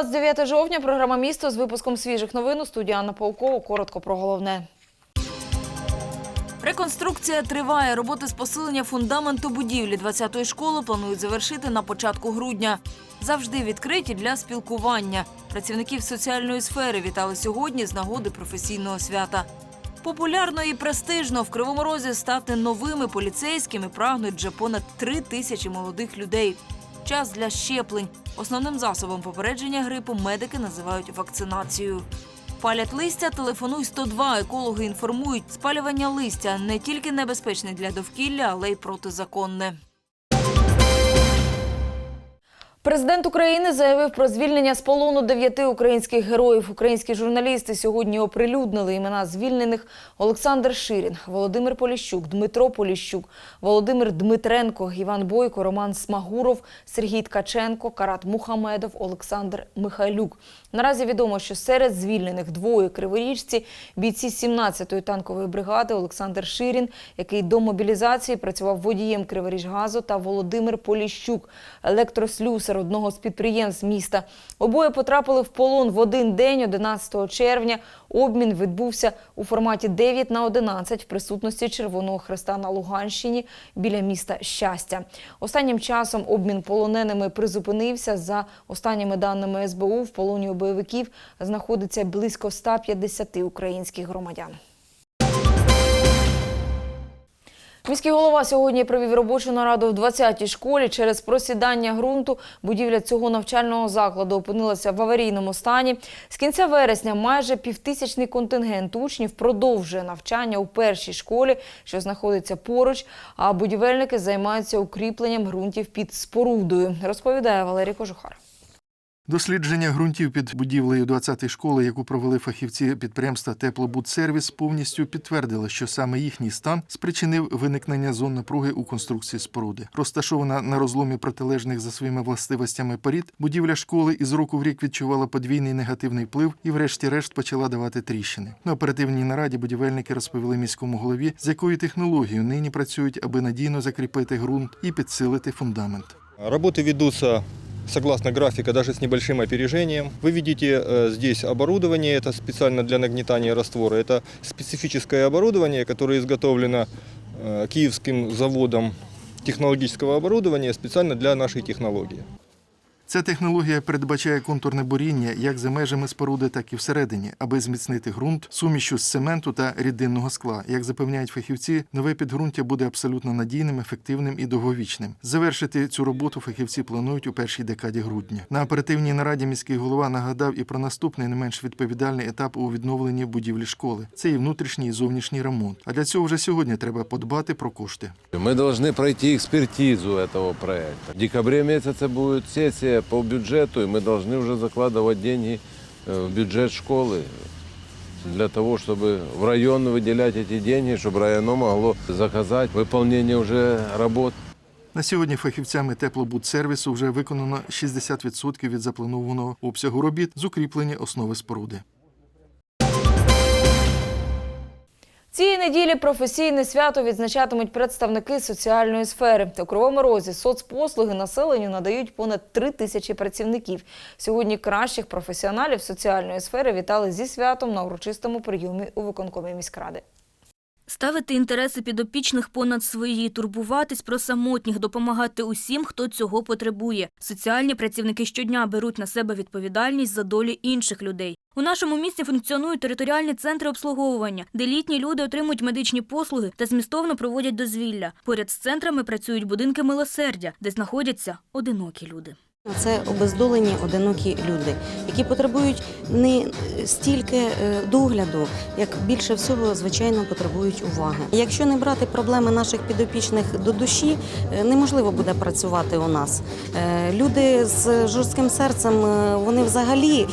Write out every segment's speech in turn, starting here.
Четвер, 29 жовтня, програма «Місто» з випуском свіжих новин у студії Анна Паукова. Коротко про головне. Реконструкція триває. Роботи з посилення фундаменту будівлі 20-ї школи планують завершити на початку грудня. Завжди відкриті для спілкування. Працівників соціальної сфери вітали сьогодні з нагоди професійного свята. Популярно і престижно в Кривому Розі стати новими поліцейськими прагнуть вже понад три тисячі молодих людей. Час для щеплень. Основним засобом попередження грипу медики називають вакцинацію. Палять листя, телефонуй 102. Екологи інформують, спалювання листя не тільки небезпечне для довкілля, але й протизаконне. Президент України заявив про звільнення з полону дев'яти українських героїв. Українські журналісти сьогодні оприлюднили імена звільнених Олександр Ширін, Володимир Поліщук, Дмитро Поліщук, Володимир Дмитренко, Іван Бойко, Роман Смагуров, Сергій Ткаченко, Карат Мухамедов, Олександр Михайлюк. Наразі відомо, що серед звільнених двоє криворіжці бійці 17-ї танкової бригади Олександр Ширін, який до мобілізації працював водієм Криворіжгазу, та Володимир Поліщук, електрослюсар одного з підприємств міста. Обоє потрапили в полон в один день, 11 червня. Обмін відбувся у форматі 9 на 11 в присутності Червоного Хреста на Луганщині біля міста Щастя. Останнім часом обмін полоненими призупинився. За останніми даними СБУ, в полоні бойовиків знаходиться близько 150 українських громадян. Міський голова сьогодні провів робочу нараду в 20-й школі. Через просідання ґрунту будівля цього навчального закладу опинилася в аварійному стані. З кінця вересня майже півтисячний контингент учнів продовжує навчання у першій школі, що знаходиться поруч. А будівельники займаються укріпленням ґрунтів під спорудою, розповідає Валерій Кожухар. Дослідження ґрунтів під будівлею 20-ї школи, яку провели фахівці підприємства Теплобудсервіс, повністю підтвердили, що саме їхній стан спричинив виникнення зон напруги у конструкції споруди. Розташована на розломі протилежних за своїми властивостями порід, будівля школи із року в рік відчувала подвійний негативний вплив і, врешті-решт, почала давати тріщини. На оперативній нараді будівельники розповіли міському голові, з якою технологією нині працюють, аби надійно закріпити ґрунт і підсилити фундамент. Работы ведутся согласно графика, даже с небольшим опережением. Вы видите э, здесь оборудование, это специально для нагнетания раствора. Это специфическое оборудование, которое изготовлено э, киевским заводом технологического оборудования специально для нашей технологии. Ця технологія передбачає контурне буріння як за межами споруди, так і всередині, аби зміцнити ґрунт сумішю з цементу та рідинного скла. Як запевняють фахівці, нове підґрунтя буде абсолютно надійним, ефективним і довговічним. Завершити цю роботу фахівці планують у першій декаді грудня. На оперативній нараді міський голова нагадав і про наступний не менш відповідальний етап у відновленні будівлі школи. Це і внутрішній і зовнішній ремонт. А для цього вже сьогодні треба подбати про кошти. Мы должны пройти экспертизу этого проекта. В декабре месяце будет сессия по бюджету, и мы должны уже закладывать деньги э, в бюджет школы для того, чтобы в район выделять эти деньги, чтобы районо могло заказать выполнение уже работ. На сьогодні фахівцями теплобудсервісу вже виконано 60% від запланованого обсягу робіт з укріплення основи споруди. Цієї неділі професійне свято відзначатимуть представники соціальної сфери. У Кривому Розі соцпослуги населенню надають понад три тисячі працівників. Сьогодні кращих професіоналів соціальної сфери вітали зі святом на урочистому прийомі у виконкомі міськради. Ставити інтереси підопічних понад свої, турбуватись про самотніх, допомагати усім, хто цього потребує. Соціальні працівники щодня беруть на себе відповідальність за долі інших людей. У нашому місті функціонують територіальні центри обслуговування, де літні люди отримують медичні послуги та змістовно проводять дозвілля. Поряд з центрами працюють будинки милосердя, де знаходяться одинокі люди. Це обездолені одинокі люди, які потребують не стільки е, догляду, як більше всього, звичайно, потребують уваги. Якщо не брати проблеми наших підопічних до душі, е, неможливо буде працювати у нас. Е, Люди з жорстким серцем вони взагалі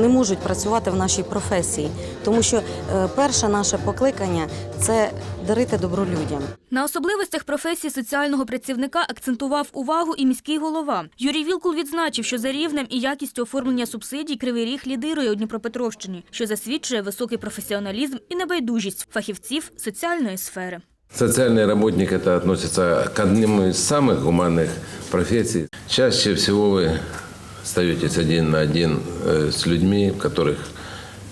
не можуть працювати в нашій професії, тому що е, перше наше покликання це дарити добро людям. На особливостях професії соціального працівника акцентував увагу і міський голова. Юрій Вілкул відзначив, що за рівнем і якістю оформлення субсидій Кривий Ріг лідирує у Дніпропетровщині, що засвідчує високий професіоналізм і небайдужість фахівців соціальної сфери. Социальный работник это относится к одному из самых гуманных профессий. Чаще всего вы остаетесь один на один э, с людьми, у которых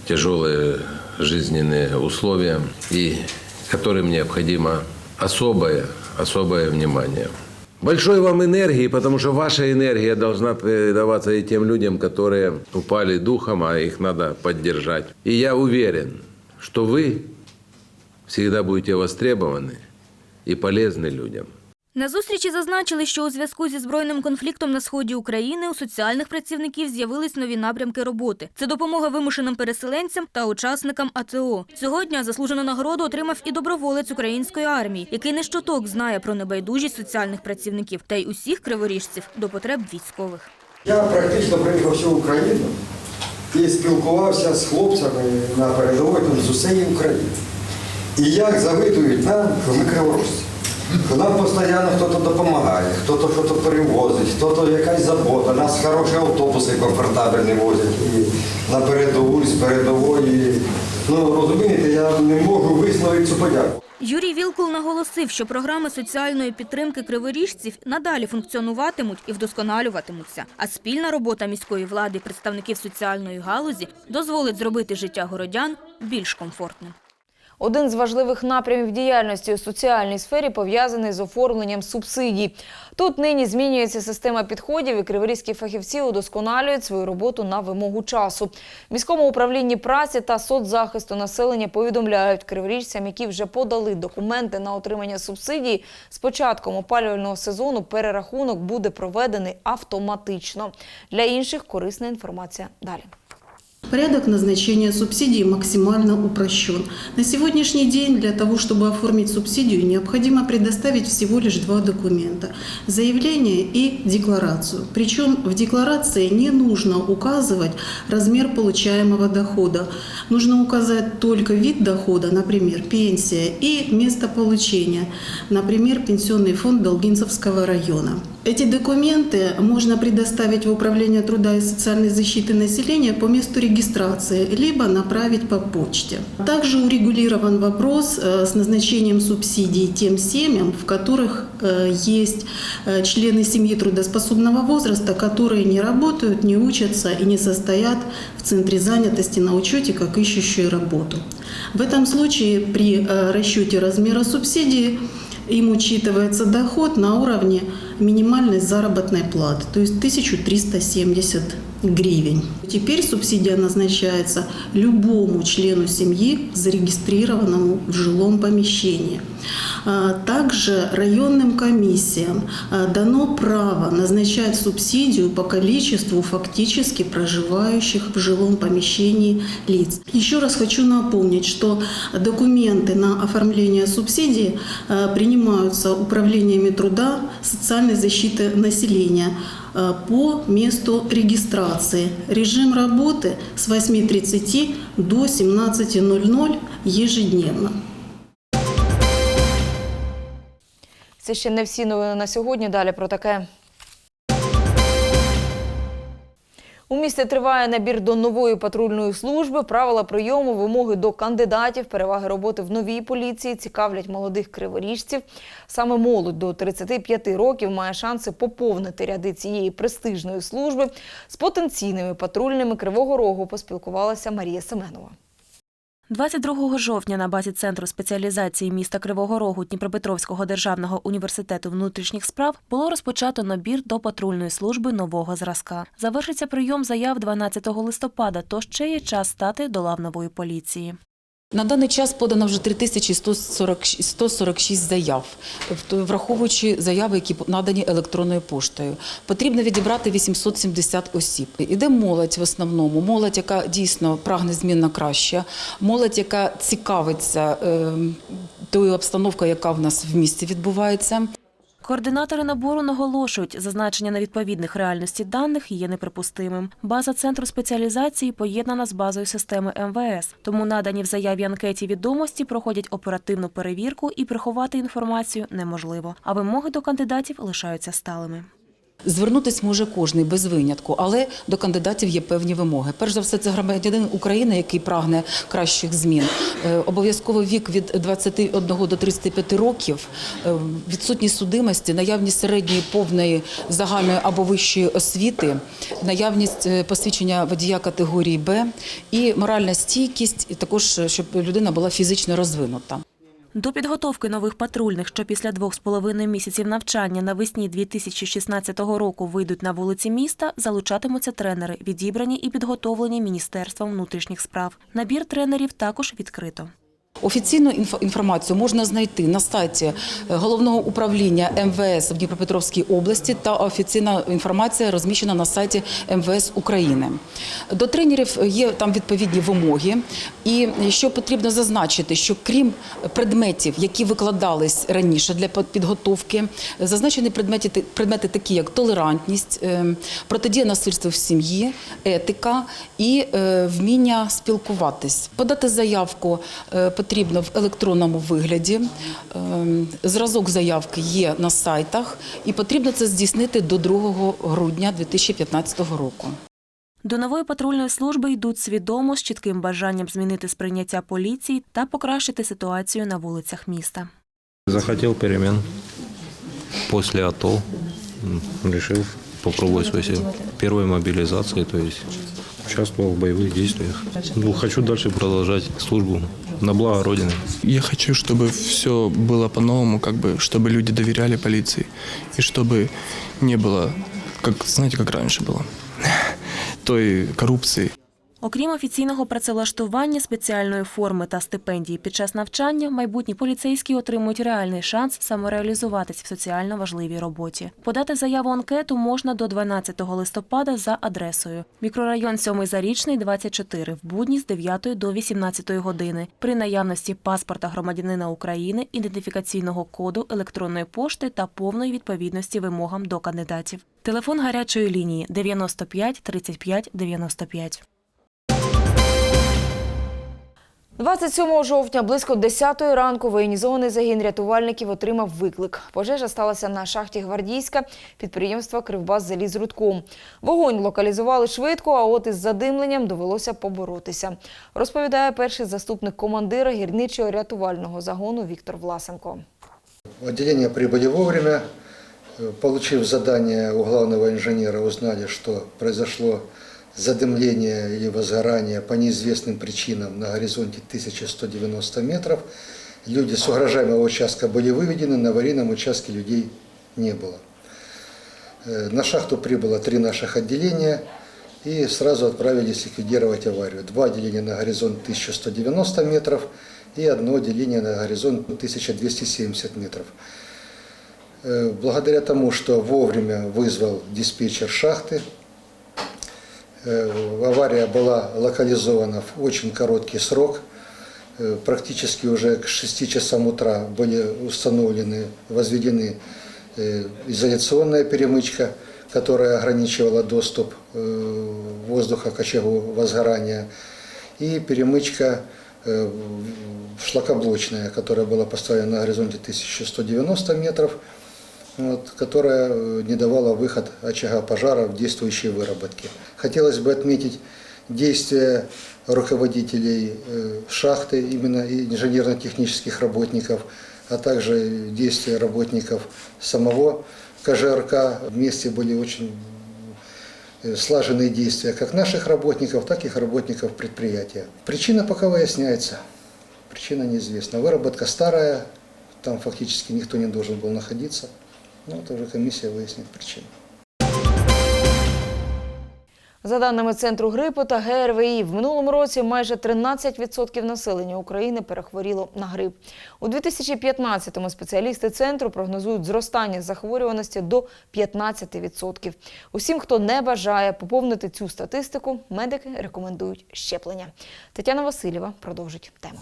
тяжелые жизненные условия и которым необходимо особое, особое внимание. Большой вам энергии, потому что ваша энергия должна передаваться и тем людям, которые упали духом, а их надо поддержать. И я уверен, что вы всегда будете востребованы и полезны людям. На зустрічі зазначили, що у зв'язку зі збройним конфліктом на сході України у соціальних працівників з'явились нові напрямки роботи. Це допомога вимушеним переселенцям та учасникам АТО. Цього дня заслужену нагороду отримав і доброволець української армії, який не щоток знає про небайдужість соціальних працівників та й усіх криворіжців до потреб військових. Я практично проїхав всю Україну і спілкувався з хлопцями на передовій з усієї України. І як завидують нам, що ми криворожці. Що Нам постійно хтось допомагає, хтось щось перевозить, хтось якась забота. Нас хороші автобуси комфортабельні возять і на передову, з передової. Ну розумієте, я не можу висловити цю подяку. Юрій Вілкул наголосив, що програми соціальної підтримки криворіжців надалі функціонуватимуть і вдосконалюватимуться. А спільна робота міської влади і представників соціальної галузі дозволить зробити життя городян більш комфортним. Один з важливих напрямів діяльності у соціальній сфері пов'язаний з оформленням субсидій. Тут нині змінюється система підходів, і криворізькі фахівці удосконалюють свою роботу на вимогу часу. Міському управлінні праці та соцзахисту населення повідомляють криворіжцям, які вже подали документи на отримання субсидій. З початком опалювального сезону перерахунок буде проведений автоматично. Для інших корисна інформація далі. Порядок назначения субсидий максимально упрощен. На сегодняшний день для того, чтобы оформить субсидию, необходимо предоставить всего лишь два документа – заявление и декларацию. Причем в декларации не нужно указывать размер получаемого дохода. Нужно указать только вид дохода, например, пенсия, и место получения, например, пенсионный фонд Долгинцевского района. Эти документы можно предоставить в Управление труда и социальной защиты населения по месту регистрации, либо направить по почте. Также урегулирован вопрос э, с назначением субсидий тем семьям, в которых э, есть э, члены семьи трудоспособного возраста, которые не работают, не учатся и не состоят в центре занятости на учете как ищущие работу. В этом случае при э, расчете размера субсидии им учитывается доход на уровне минимальной заработной платы, то есть 1370 гривен. Теперь субсидия назначается любому члену семьи, зарегистрированному в жилом помещении. А, Также районным комиссиям а, дано право назначать субсидию по количеству фактически проживающих в жилом помещении лиц. Еще раз хочу напомнить, что документы на оформление субсидии а, принимаются управлениями труда, социальной защиты населения по месту регистрации. Режим работы с 8.30 до 17.00 ежедневно. Це ще не всі новини на сьогодні. Далі про таке. У місті триває набір до нової патрульної служби. Правила прийому, вимоги до кандидатів, переваги роботи в новій поліції цікавлять молодих криворіжців. Саме молодь до 35 років має шанси поповнити ряди цієї престижної служби. З потенційними патрульними Кривого Рогу поспілкувалася Марія Семенова. 22 жовтня на базі Центру спеціалізації міста Кривого Рогу Дніпропетровського державного університету внутрішніх справ було розпочато набір до патрульної служби нового зразка. Завершиться прийом заяв 12 листопада, тож ще є час стати до лав нової поліції. На даний час подано вже 3140 146 заяв, враховуючи заяви, які надані електронною поштою. Потрібно відібрати 870 осіб. Іде молодь в основному, молодь, яка дійсно прагне змін на краще, молодь, яка цікавиться е, тою обстановкою, яка в нас в місті відбувається. Координатори набору наголошують, зазначення на відповідних реальності даних є неприпустимим. База центру спеціалізації поєднана з базою системи МВС, тому надані в заяві анкеті відомості проходять оперативну перевірку і приховати інформацію неможливо. А вимоги до кандидатів лишаються сталими. Звернутись може кожний без винятку, але до кандидатів є певні вимоги. Перш за все, це громадянин України, який прагне кращих змін. Е, Обов'язково вік від 21 до 35 років, е, відсутність судимості, наявність середньої повної загальної або вищої освіти, наявність е, посвідчення водія категорії Б і моральна стійкість, і також щоб людина була фізично розвинута. До підготовки нових патрульних, що після двох з половиною місяців навчання навесні 2016 року вийдуть на вулиці міста, залучатимуться тренери, відібрані і підготовлені Міністерством внутрішніх справ. Набір тренерів також відкрито. Офіційну інформацію можна знайти на сайті е, головного управління МВС в Дніпропетровській області та офіційна інформація розміщена на сайті МВС України. До тренерів є там відповідні вимоги. І що потрібно зазначити, що крім предметів, які викладались раніше для підготовки, зазначені предмети, предмети такі, як толерантність, е, протидія насильству в сім'ї, етика і е, вміння спілкуватись. Подати заявку е, потрібно в електронному вигляді. Е, Зразок заявки є на сайтах, і потрібно це здійснити до 2 грудня 2015 року. До нової патрульної служби йдуть свідомо з чітким бажанням змінити сприйняття поліції та покращити ситуацію на вулицях міста. Захотел перемен после АТО. М, Решил попробовать свои силы. Первой мобилизации, то есть участвовал в боевых действиях. Ну, хочу дальше продолжать службу на благо Родины. Я хочу, чтобы все было по-новому, как бы, чтобы люди доверяли полиции, и чтобы не было, как, знаете, как раньше было, той коррупции. Окрім офіційного працевлаштування, спеціальної форми та стипендії під час навчання, майбутні поліцейські отримують реальний шанс самореалізуватись в соціально важливій роботі. Подати заяву анкету можна до 12 листопада за адресою мікрорайон 7 Зарічний, 24, в будні з 9 до 18 години. При наявності паспорта громадянина України, ідентифікаційного коду електронної пошти та повної відповідності вимогам до кандидатів. Телефон гарячої лінії 95 35 95. 27 жовтня близько 10 ранку воєнізований загін рятувальників отримав виклик. Пожежа сталася на шахті Гвардійська підприємства Кривбас Залізрудком. Вогонь локалізували швидко, а от із задимленням довелося поборотися. Розповідає перший заступник командира гірничого рятувального загону Віктор Власенко. Отделение прибыли вовремя. Э, Получив задание у главного инженера, узнали, что произошло задымление или возгорание по неизвестным причинам на горизонте 1190 метров. Люди с угрожаемого участка были выведены, на аварийном участке людей не было. Э, На шахту прибыло три наших отделения и сразу отправились ликвидировать аварию. Два отделения на горизонт 1190 метров и одно отделение на горизонт 1270 метров. Э, Благодаря тому, что вовремя вызвал диспетчер шахты, авария была локализована в очень короткий срок. Э, Практически уже к 6 часам утра были установлены, возведены э, изоляционная перемычка, которая ограничивала доступ э, воздуха к очагу возгорания, и перемычка э, шлакоблочная, которая была поставлена на горизонте 1190 метров, вот, которая э, не давала выход очага пожара в действующей выработке. Хотелось бы отметить действия руководителей э, шахты, именно инженерно-технических работников, а также действия работников самого КЖРК. Вместе были очень э, слаженные действия как наших работников, так и работников предприятия. Причина пока выясняется. Причина неизвестна. Выработка старая, там фактически никто не должен был находиться. Ну, это уже комиссия выяснит причину. За даними Центру грипу та ГРВІ, в минулому році майже 13% населення України перехворіло на грип. У 2015-му спеціалісти центру прогнозують зростання захворюваності до 15%. Усім, хто не бажає поповнити цю статистику, медики рекомендують щеплення. Тетяна Васильєва продовжить тему.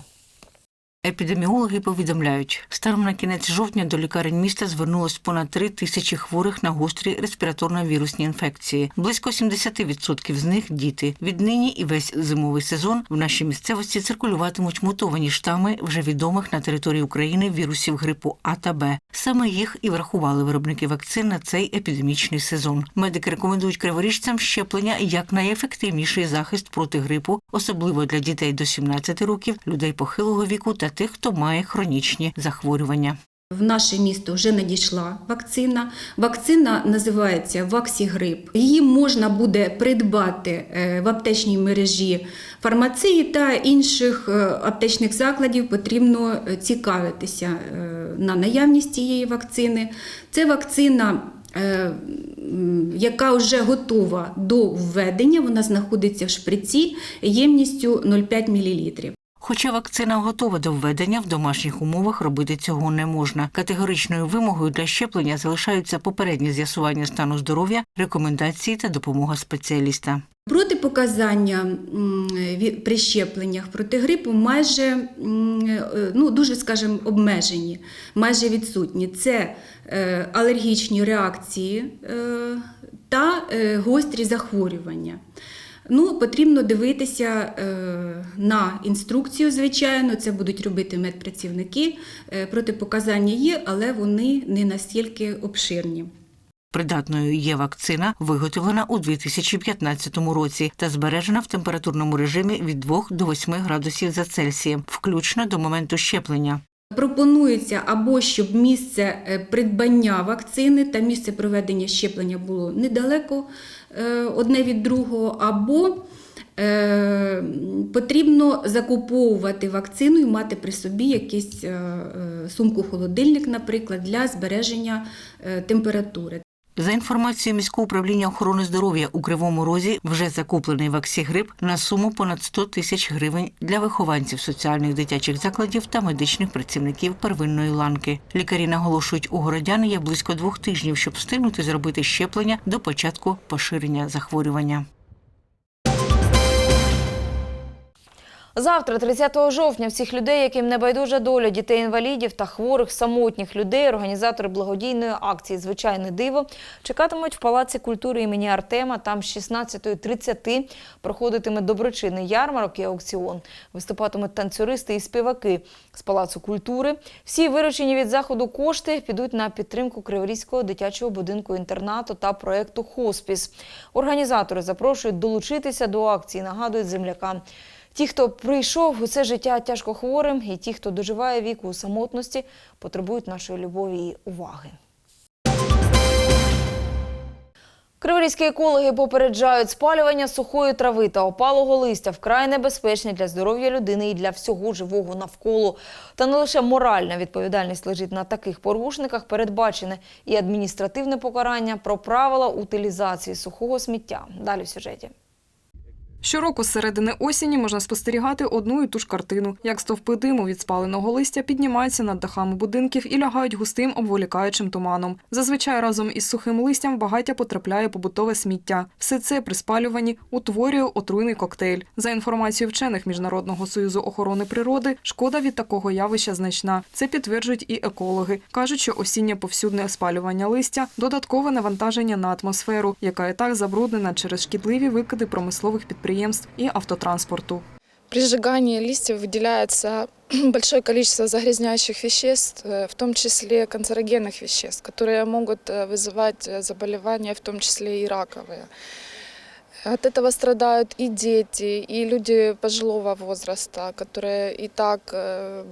Епідеміологи повідомляють, станом на кінець жовтня до лікарень міста звернулось понад три тисячі хворих на гострі респіраторно-вірусні інфекції. Близько 70% з них діти. Віднині і весь зимовий сезон в нашій місцевості циркулюватимуть мутовані штами вже відомих на території України вірусів грипу А та Б. Саме їх і врахували виробники вакцин на цей епідемічний сезон. Медики рекомендують криворіжцям щеплення як найефективніший захист проти грипу, особливо для дітей до 17 років, людей похилого віку та тих, хто має хронічні захворювання. В наше місто вже надійшла вакцина. Вакцина називається Ваксігрип. Її можна буде придбати е, в аптечній мережі фармації та інших е, аптечних закладів. Потрібно е, цікавитися на наявність цієї вакцини. Це вакцина. Яка вже готова до введення, вона знаходиться в шприці ємністю 0,5 мл. Хоча вакцина готова до введення, в домашніх умовах робити цього не можна. Категоричною вимогою для щеплення залишаються попереднє з'ясування стану здоров'я, рекомендації та допомога спеціаліста. Протипоказання при щепленнях проти грипу майже е, ну, дуже, скажімо, обмежені, майже відсутні. Це е, алергічні реакції е, та гострі захворювання. Ну, потрібно дивитися е, на інструкцію, звичайно, це будуть робити медпрацівники. Е, протипоказання є, але вони не настільки обширні. Придатною є вакцина, виготовлена у 2015 році та збережена в температурному режимі від 2 до 8 градусів за Цельсієм, включно до моменту щеплення. Пропонується або щоб місце е, придбання вакцини та місце проведення щеплення було недалеко е, одне від другого, або е, потрібно закуповувати вакцину і мати при собі якийсь е, сумку-холодильник, наприклад, для збереження температури. За інформацією міського управління охорони здоров'я у Кривому Розі вже закуплений ваксігрип на суму понад 100 тисяч гривень для вихованців соціальних дитячих закладів та медичних працівників первинної ланки. Лікарі наголошують, у городян є близько двох тижнів, щоб встигнути зробити щеплення до початку поширення захворювання. Завтра, 30 жовтня, всіх людей, яким не байдужа доля дітей-інвалідів та хворих самотніх людей, організатори благодійної акції Звичайне диво чекатимуть в Палаці культури імені Артема. Там з 16.30 проходитиме доброчинний ярмарок і аукціон. Виступатимуть танцюристи і співаки з Палацу культури. Всі виручені від заходу кошти підуть на підтримку Криворізького дитячого будинку інтернату та проекту Хоспіс. Організатори запрошують долучитися до акції, нагадують землякам. Ті, хто прийшов у це життя тяжко хворим, і ті, хто доживає віку у самотності, потребують нашої любові і уваги. Криворізькі екологи попереджають, спалювання сухої трави та опалого листя вкрай небезпечні для здоров'я людини і для всього живого навколо. Та не лише моральна відповідальність лежить на таких порушниках, передбачене і адміністративне покарання про правила утилізації сухого сміття. Далі в сюжеті. Щороку з середини осені можна спостерігати одну і ту ж картину, як стовпи диму від спаленого листя піднімаються над дахами будинків і лягають густим обволікаючим туманом. Зазвичай разом із сухим листям багаття потрапляє побутове сміття. Все це при спалюванні утворює отруйний коктейль. За інформацією вчених Міжнародного союзу охорони природи, шкода від такого явища значна. Це підтверджують і екологи. кажуть, що осіннє повсюдне спалювання листя додаткове навантаження на атмосферу, яка і так забруднена через шкідливі викиди промислових підприємств і автотранспорту. При сжигании листьев выделяется большое количество загрязняющих веществ, э, в том числе канцерогенных веществ, которые могут э, вызывать э, заболевания, в том числе и раковые. От этого страдают и дети, и люди пожилого возраста, которые и так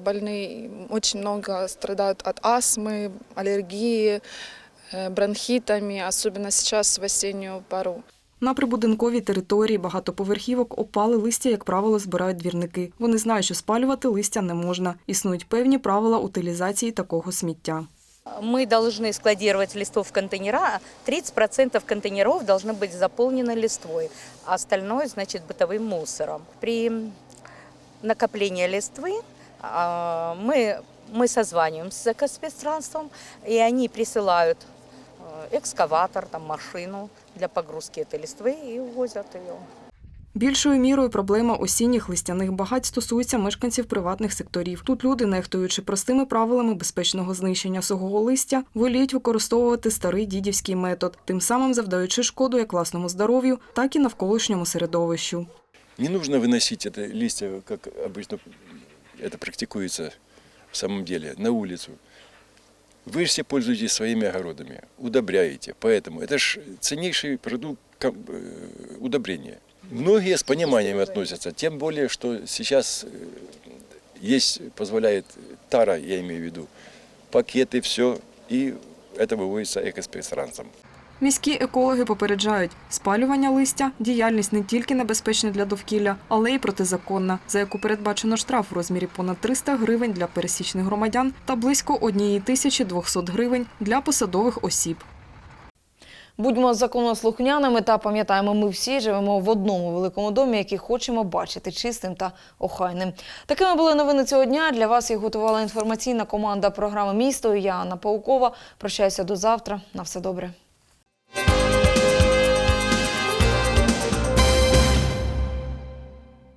больны, очень много страдают от астмы, аллергии, бронхитами, особенно сейчас в осеннюю пару. На прибудинковій території багатоповерхівок опали листя, як правило, збирають двірники. Вони знають, що спалювати листя не можна. Існують певні правила утилізації такого сміття. Мы должны складировать листов в контейнера. 30% контейнеров должны быть заполнены листвой, а остальное, значит, бытовым мусором. При накоплении листвы а, мы, мы созваниваемся с экоспецтранством, и они присылают э, экскаватор, там, машину для погрузки этой листвы и увозят ее. Більшою мірою проблема осінніх листяних багать стосується мешканців приватних секторів. Тут люди, нехтуючи простими правилами безпечного знищення сухого листя, воліють використовувати старий дідівський метод, тим самим завдаючи шкоду як власному здоров'ю, так і навколишньому середовищу. Не нужно выносить это листья, как обычно это практикуется в самом деле, на улицу. Вы же все пользуетесь своими огородами, удобряете. Поэтому это же ценнейший продукт ком- э, удобрения. Многие с пониманием относятся, тем более, что сейчас э, есть, позволяет тара, я имею в виду, пакеты, все, и это выводится экоспресранцем. Міські екологи попереджають, спалювання листя – діяльність не тільки небезпечна для довкілля, але й протизаконна, за яку передбачено штраф у розмірі понад 300 гривень для пересічних громадян та близько 1200 гривень для посадових осіб. Будьмо законослухняними та пам'ятаємо, ми всі живемо в одному великому домі, який хочемо бачити чистим та охайним. Такими були новини цього дня. Для вас їх готувала інформаційна команда програми Місто. Я Анна Паукова. Прощаюся до завтра. На все добре. Thank you.